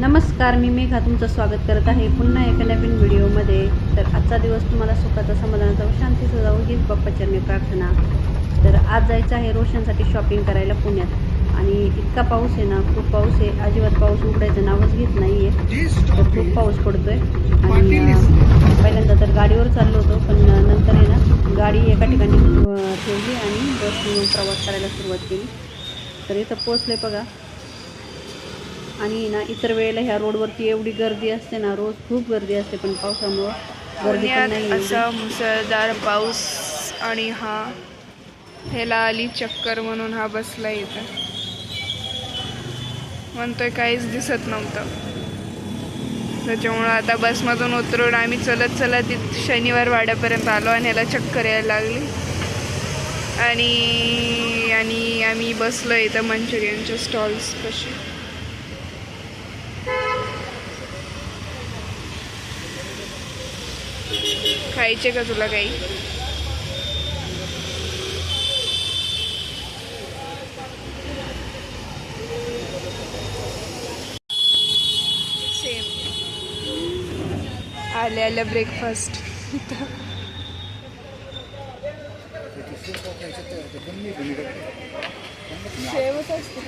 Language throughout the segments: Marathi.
नमस्कार मी मेघा तुमचं स्वागत करत आहे पुन्हा एका नवीन व्हिडिओमध्ये. तर आजचा दिवस तुम्हाला सुखाचा समाधानाचा व शांतीचा जाऊ हीच बाप्पाच्या मी प्रार्थना. तर आज जायचं आहे रोशनसाठी शॉपिंग करायला पुण्यात. आणि इतका पाऊस आहे ना खूप पाऊस आहे. अजिबात पाऊस उघडायचं नावच घेत नाही आहे तर खूप पाऊस पडतोय. आणि पहिल्यांदा तर गाडीवर चाललो होतो पण नंतर आहे ना गाडी एका ठिकाणी ठेवली आणि बसने प्रवास करायला सुरुवात केली. तर इथं पोचले बघा. आणि ना इतर वेळेला ह्या रोडवरती एवढी गर्दी असते ना रोज खूप गर्दी असते पण पावसामुळं गर्दी पण पुण्यात नाही. असा मुसळधार पाऊस आणि हा ह्याला आली चक्कर म्हणून हा बसला इथं. म्हणतोय काहीच दिसत नव्हतं. त्याच्यामुळं आता बसमधून उतरून आम्ही चलत चलत शनिवार वाड्यापर्यंत आलो आणि ह्याला चक्कर यायला लागली. आणि आणि आम्ही बसलो इथं मंचुरियनच्या स्टॉल्स कशी खायचे का तुला काही? सेम आल्या आल्या ब्रेकफास्ट शेवच असते.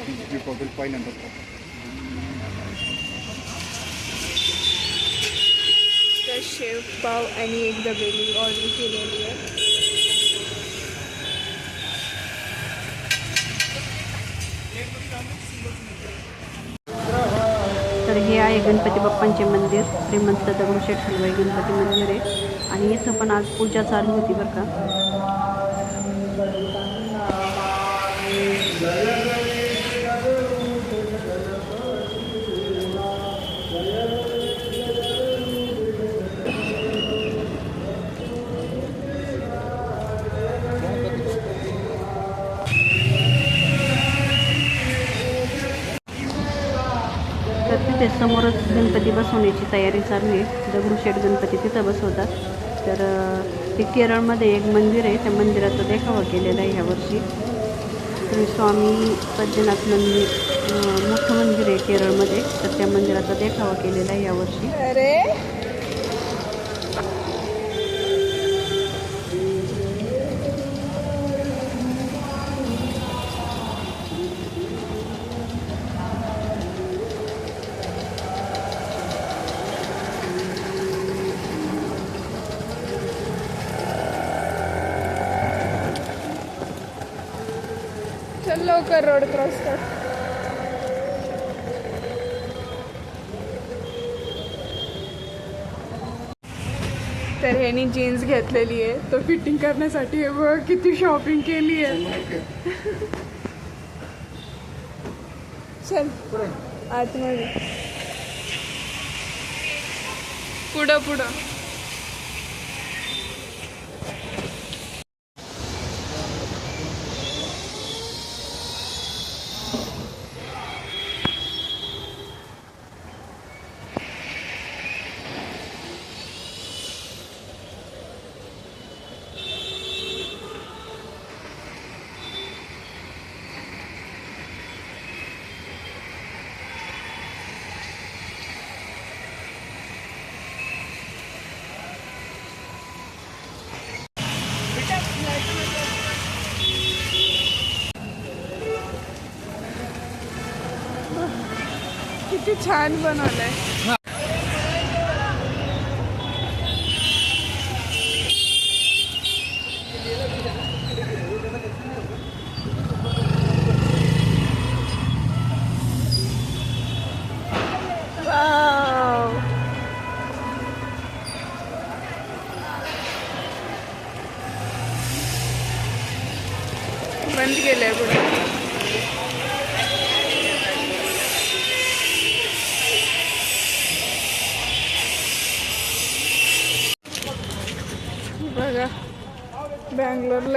पहिल्यांदा तर शेव पाव आणि एक दबेली ऑर्डर केलेली आहे. तर हे आहे गणपती बाप्पांचे मंदिर. श्रीमंत दगडूशेठ हलवाई गणपती मंदिर आहे. आणि इथं पण आज पूजा चालू होती बरं का. समोरच गणपती बसवण्याची तयारी चालू आहे. दगडूशेठ गणपती तिथं बसवतात. तर ते केरळमध्ये एक मंदिर आहे. त्या मंदिराचा देखावा केलेला आहे ह्यावर्षी श्री स्वामी सज्जनाथ मंदिर मोठं मंदिर आहे केरळमध्ये. तर त्या मंदिराचा देखावा केलेला आहे यावर्षी लवकर रोड क्रॉस कर. तर ह्यानी जीन्स घेतलेली आहे. तो फिटिंग करण्यासाठी व किती शॉपिंग केली आहे. चल आतमध्ये. पुढं पुढं. किती छान बनवलंय. बंद केलंय पुढे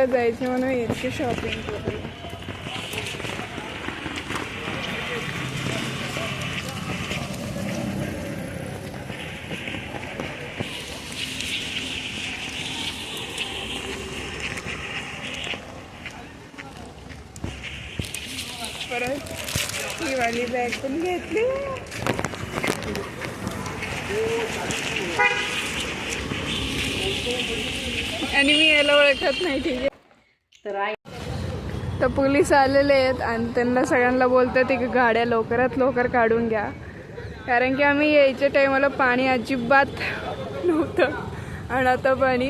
बँगलोरला जायचं म्हणून इतकी शॉपिंग करू परत ही वाली बॅग पण घेतली. आणि मी याला ओळखत नाही ठीक आहे. तर आई तर पोलीस आलेले आहेत आणि त्यांना सगळ्यांना बोलतात की गाड्या लवकरात लवकर काढून घ्या. कारण की आम्ही यायच्या टायमाला पाणी अजिबात नव्हतं. आणि आता पाणी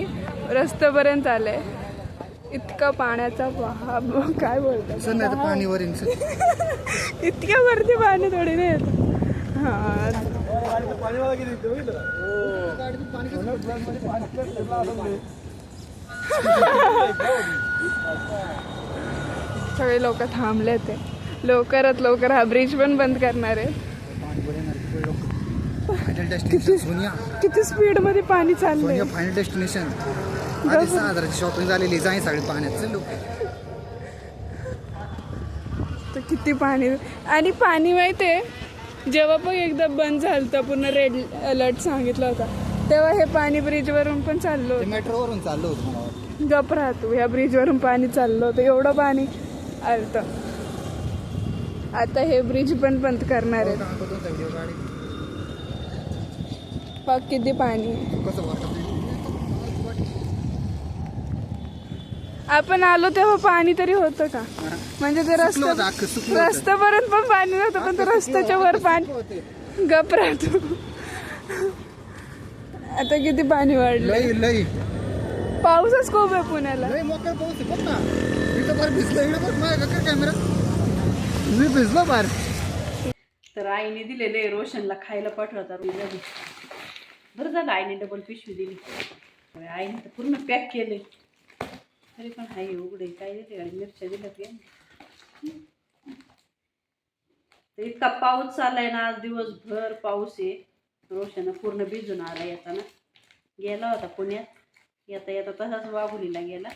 रस्त्यापर्यंत आलं आहे इतका पाण्याचा पहा काय बोलतात? सर नाही तर पाणी वरील सर इतक्या वरती पाणी थोडी नाही येत. हां. सगळे लोक थांबले ते. लवकरात लवकर हा ब्रिज पण बंद करणार आहे फायनल डेस्टिनेशन सोनिया. किती स्पीडमध्ये पाणी चाललंय. सोनिया फायनल डेस्टिनेशन आधी सहा हजाराची शॉपिंग झालेली जाई सगळे पाण्यात. चल लोक तर किती पाणी. आणि पाणी माहितीये जेव्हा पण एकदा बंद झालं होतं पूर्ण रेड अलर्ट सांगितलं होता. तेव्हा हे पाणी ब्रिजवरून पण चाललं मेट्रोवरून चाललो होतो मला. गप राहतो ह्या ब्रिजवरून पाणी चाललं होतं. एवढं पाणी आलतं. आता हे ब्रिज पण बंद करणार आहे बघ किती पाणी आपण आलो तेव्हा पाणी तरी होतं का? म्हणजे ते रस्ता. रस्त्यापर्यंत पण पाणी नव्हतं पण रस्त्याच्या वर पाणी गप राहतो आता किती पाणी वाढलं. पाऊसच खूप आहे पुण्याला. मोकळा पाऊस आहे बघ ना. इथं फार भिजलं इकडे बघ माझ्या का कॅमेरा मी भिजलो फार तर आईने दिलेले रोशनला खायला पाठवता रोज बरं झालं आईने डबल पिशवी दिली. आईने तर पूर्ण पॅक केले. तरी पण हाय उघडे काय देते आणि मिरच्या दिल्या तर इतका पाऊस चाललाय ना आज दिवसभर पाऊस आहे. रोशन पूर्ण भिजून आला येताना. गेला होता पुण्यात. येता येता तसाच वाघुलीला गेला.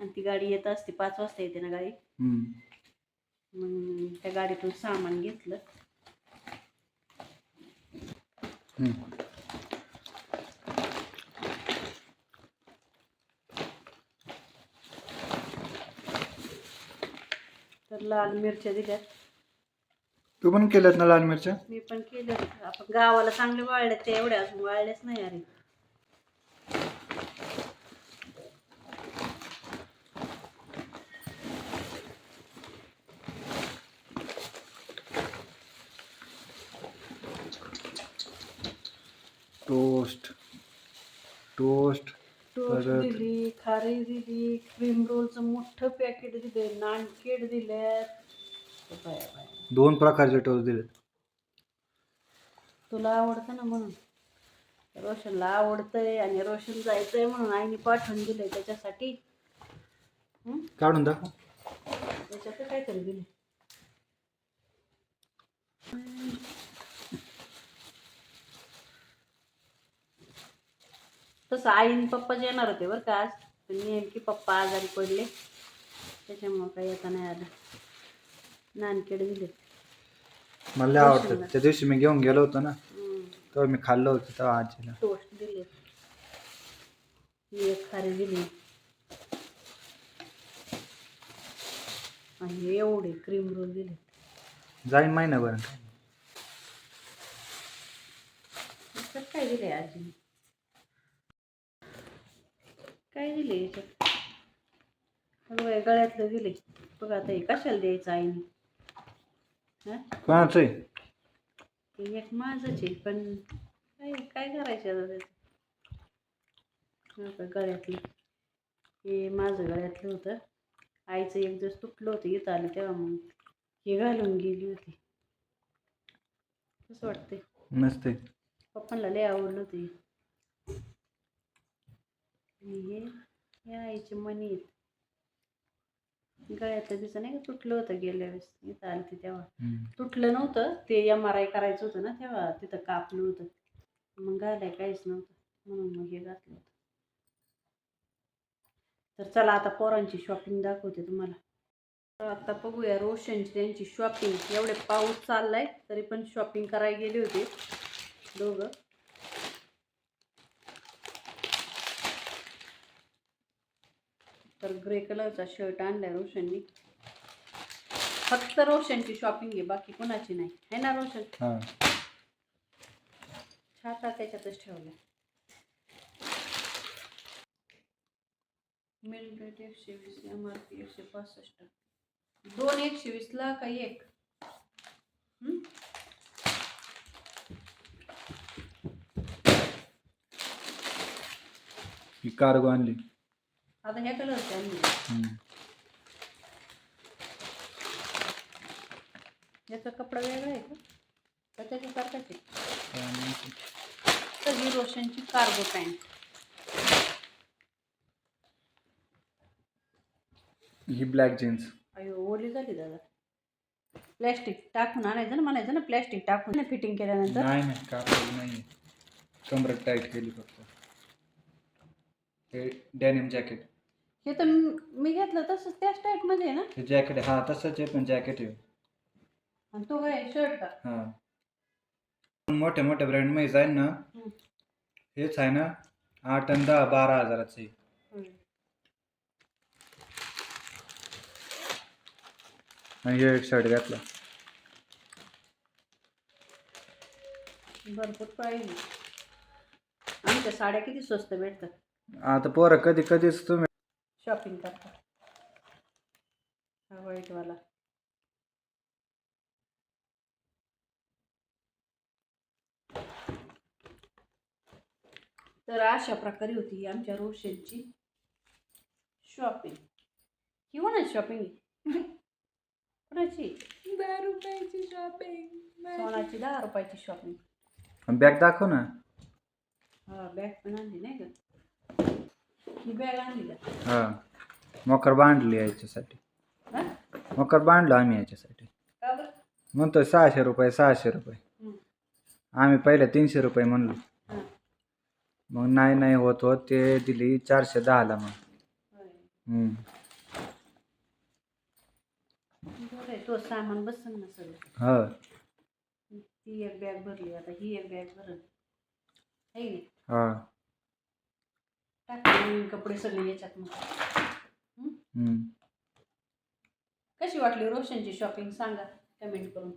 आणि ती गाडी येत असते पाच वाजता येते ना गाडी. मग त्या गाडीतून सामान घेतलं. तर लाल मिरच्या दिल्यात तू पण केल्यात ना लाल मिरच्या? मी पण केलं आपण गावाला चांगले वाळले ते एवढ्या अजून वाळलेच नाही अरे टोस्ट. टोस्ट. टोस्ट परत- दिली खारी दिली क्रीम रोलचं मोठं पॅकेट दिले नानकेट दिल्यात बाया बाया. दोन प्रकारचे टोस्ट दिलेत. तुला आवडतं ना म्हणून? रोशनला आवडतंय आणि रोशन जायचंय म्हणून आईने पाठवून दिलंय त्याच्यासाठी. हं? काढून दाखव. त्याच्यात काहीतरी दिले तसं आई आणि पप्पा येणार होते बरं का आज. पण नेमकी पप्पा आजारी पडले. त्याच्यामुळं काही येता नाही आलं. नानकेड दिले. मला लय आवडतात त्या दिवशी मी घेऊन गेलो होतो ना. तेव्हा मी खाल्लं होतं तेव्हा आजीला. टोस्ट दिले. ही एक खारी दिली. आणि एवढे क्रीम रोल दिले. जाईन महिनाभर. काय दिले आजीने? काय दिले याच्यात? अगं गळ्यातलं दिले बघा आता हे कशाला द्यायचं आईने? हा? कोणाचं आहे? ते एक माझंच आहे पण काय काय करायचं आता त्याचं? हो का, गळ्यातलं. हे माझं गळ्यातलं होतं. आईचं एक दिवस तुटलं होतं इथं आलं तेव्हा मग हे घालून गेली होती. कसं वाटतंय? नसते पप्पांना लय आवडलं होतं हे. हे हे आईचे मणी गळ्यातलं तिचं नाही का? तुटलं होतं गेल्या वेळेस. इथं आली ती तेव्हा तुटलं नव्हतं. ते एम आर आय करायचं होतं ना तेव्हा. तिथं कापलं होतं. मग घालाय काहीच नव्हतं. म्हणून मग हे घातलं होतं. तर चला आता पोरांची शॉपिंग दाखवते तुम्हाला. तर आता बघूया रोशनची त्यांची शॉपिंग एवढे पाऊस चाललाय तरी पण शॉपिंग करायला गेले होते. दोघं. तर ग्रे कलरचा शर्ट आणलाय रोशननी. फक्त रोशनची शॉपिंग आहे बाकी कोणाची नाही. है ना रोशन? हां. खाता त्याच्यातच ठेवलं मिल्क एकशे वीस एम आर पी एकशे पासष्ट. दोन एकशे वीसला का एक? कार्गो आणली. आता ह्या आणले हम्म. याचा कपडा वेगळा आहे का? काय माहिती. तर ही रोशनची कार्गो पॅन्ट ही ब्लॅक जीन्स अयो ओली झाली दादा. प्लॅस्टिक टाकून आणायचं ना म्हणायचं ना प्लॅस्टिक टाकून फिटिंग केल्यानंतर. नाही नाही कापड नाही कमरत टाईट केली फक्त. हे डॅनिम जॅकेट हे तर म- घेतलं तसंच त्याच टाईपमध्ये आहे ना? हे जॅकेट हा तसंच आहे पण जॅकेट आहे. आणि तो काय शर्ट का? हा. मोठ्या मोठ्या ब्रँडमध्ये जाईल ना हम्म. हेच आहे ना आठ आणि दहा बारा हजाराचं. आहे होय. आणि हे एक शर्ट घातला. भरपूर पाहिजे. आमच्या साड्या किती स्वस्त भेटतात? आता पोरं कधी कधीच तुम्ही शॉपिंग करता हा व्हाईटवाला तर अशा प्रकारे होती आमच्या रोशनची शॉपिंग ही कोणाची शॉपिंग कोणाची? दहा रुपयाची शॉपिंग सोनाची दहा रुपयाची शॉपिंग बॅग दाखव ना. हा बॅग पण आणली नाही का? ही बॅग आणली का? हा. मकर बांधली याच्यासाठी. हा? मकर बांधलो आम्ही याच्यासाठी. का बरं? म्हणतोय सहाशे रुपये सहाशे रुपये. हम्म. आम्ही पहिले तीनशे रुपये म्हणलो. हा. मग नाही नाही होत होत ते दिली चारशे दहाला मग. होय. हम्म. बरं आहे तो सामान बसन ना सगळं. हो. ती एक बॅग भरली आता ही एक बॅग भरल आहे की हा. टाक नवीन कपडे सगळे याच्यात मग. कशी वाटली रोशनची शॉपिंग सांगा कमेंट करून.